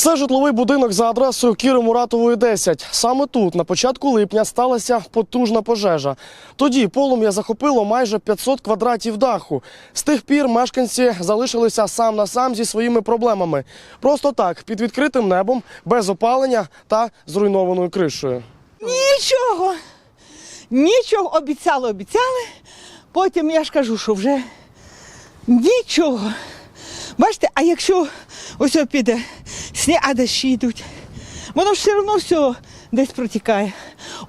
Це житловий будинок за адресою Кіри Муратової 10. Саме тут на початку липня сталася потужна пожежа. Тоді полум'я захопило майже 500 квадратів даху. З тих пір мешканці залишилися сам на сам зі своїми проблемами. Просто так, під відкритим небом, без опалення та зруйнованою кришею. Нічого. Нічого обіцяли, обіцяли. Потім я ж кажу, що вже нічого. Бачите, а якщо ось піде сніг, а дощі йдуть, воно все одно все десь протікає.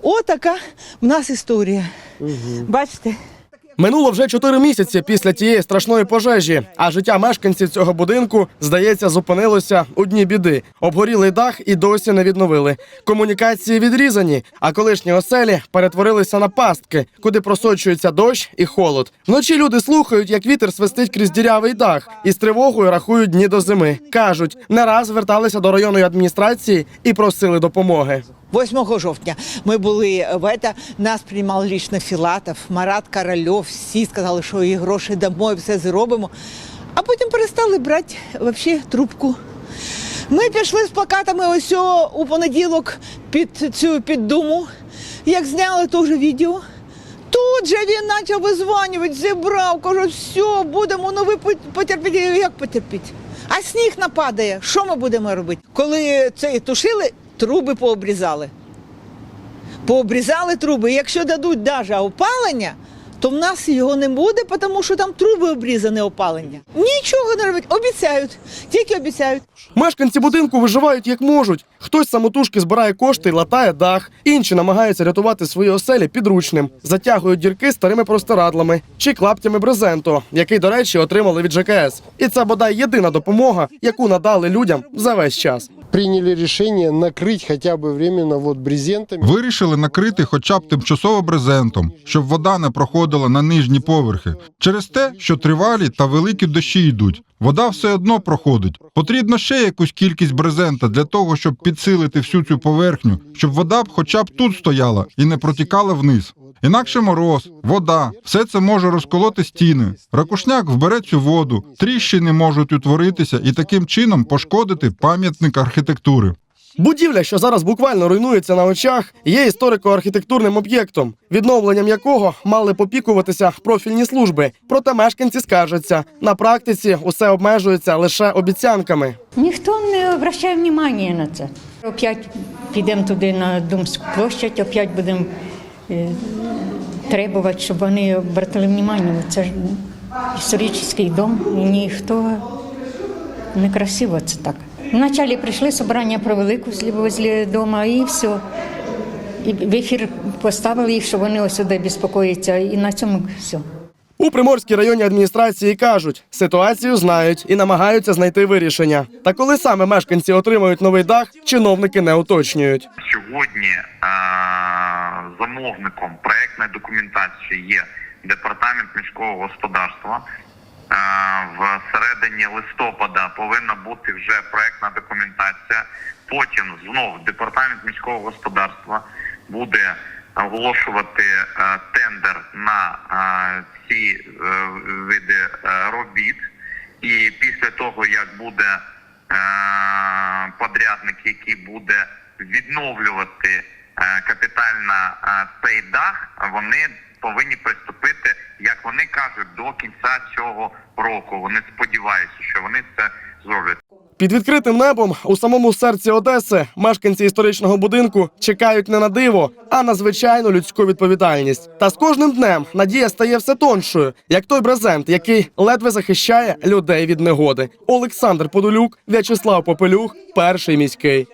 Отака в нас історія. Бачите? Минуло вже 4 місяці після тієї страшної пожежі, а життя мешканців цього будинку, здається, зупинилося у дні біди. Обгорілий дах і досі не відновили. Комунікації відрізані, а колишні оселі перетворилися на пастки, куди просочується дощ і холод. Вночі люди слухають, як вітер свистить крізь дірявий дах, і з тривогою рахують дні до зими. кажуть, не раз зверталися до районної адміністрації і просили допомоги. 8 жовтня ми були в это, нас приймав лічно Філатов, Марат Корольов, всі сказали, що і гроші дамо, і все зробимо. А потім перестали брати вообще трубку. Ми пішли з плакатами ось у понеділок під цю під думу. Як зняли теж відео. Тут же він почав визванювати, зібрав, каже, все, будемо, ну ви потерпіть. Як потерпіть? А сніг нападає. Що ми будемо робити? Коли це тушили, труби пообрізали. Пообрізали труби. Якщо дадуть навіть опалення, то в нас його не буде, тому що там труби обрізане опалення. Нічого не роблять, обіцяють, тільки обіцяють. Мешканці будинку виживають як можуть. Хтось самотужки збирає кошти і латає дах, інші намагаються рятувати свої оселі підручним, затягують дірки старими простирадлами чи клаптями брезенту, який, до речі, отримали від ЖКС. І це бодай єдина допомога, яку надали людям за весь час. Приняли решение накрыть хотя бы временно вот брезентами. Вирішили накрити хоча б тимчасово брезентом, щоб вода не проходила на нижні поверхи. Через те, що тривалі та великі дощі йдуть. Вода все одно проходить. Потрібно ще якусь кількість брезента для того, щоб підсилити всю цю поверхню, щоб вода б хоча б тут стояла і не протікала вниз. Інакше мороз, вода, все це може розколоти стіни. Ракушняк вбере цю воду, тріщини можуть утворитися і таким чином пошкодити пам'ятник архітектури. Будівля, що зараз буквально руйнується на очах, є історико-архітектурним об'єктом, відновленням якого мали попікуватися профільні служби. Проте мешканці скаржаться, на практиці усе обмежується лише обіцянками. Ніхто не обращає внимання на це. Опять підемо туди на Думську площадь, опять будемо требувати, щоб вони обратили внимання. Це ж історичний дом, і ніхто некрасиво це так. Вначалі прийшли, собрання провели возле- возле дома і все. І в ефір поставили їх, що вони ось сюди безпокоїться, і на цьому все. У Приморській районній адміністрації кажуть, ситуацію знають і намагаються знайти вирішення. Та коли саме мешканці отримають новий дах, чиновники не уточнюють. Сьогодні е, замовником проектної документації є департамент міського господарства. Е, в середині листопада повинна бути вже проектна документація. Потім знов департамент міського господарства буде оголошувати е, тендер на е, ці види робіт. І після того, як буде подрядник, який буде відновлювати капітально е, цей дах, вони повинні приступити, як вони кажуть, до кінця цього року. Вони сподіваються, що вони це зроблять. Під відкритим небом у самому серці Одеси мешканці історичного будинку чекають не на диво, а на звичайну людську відповідальність. Та з кожним днем надія стає все тоншою, як той брезент, який ледве захищає людей від негоди. Олександр Подолюк, В'ячеслав Попелюх, перший міський.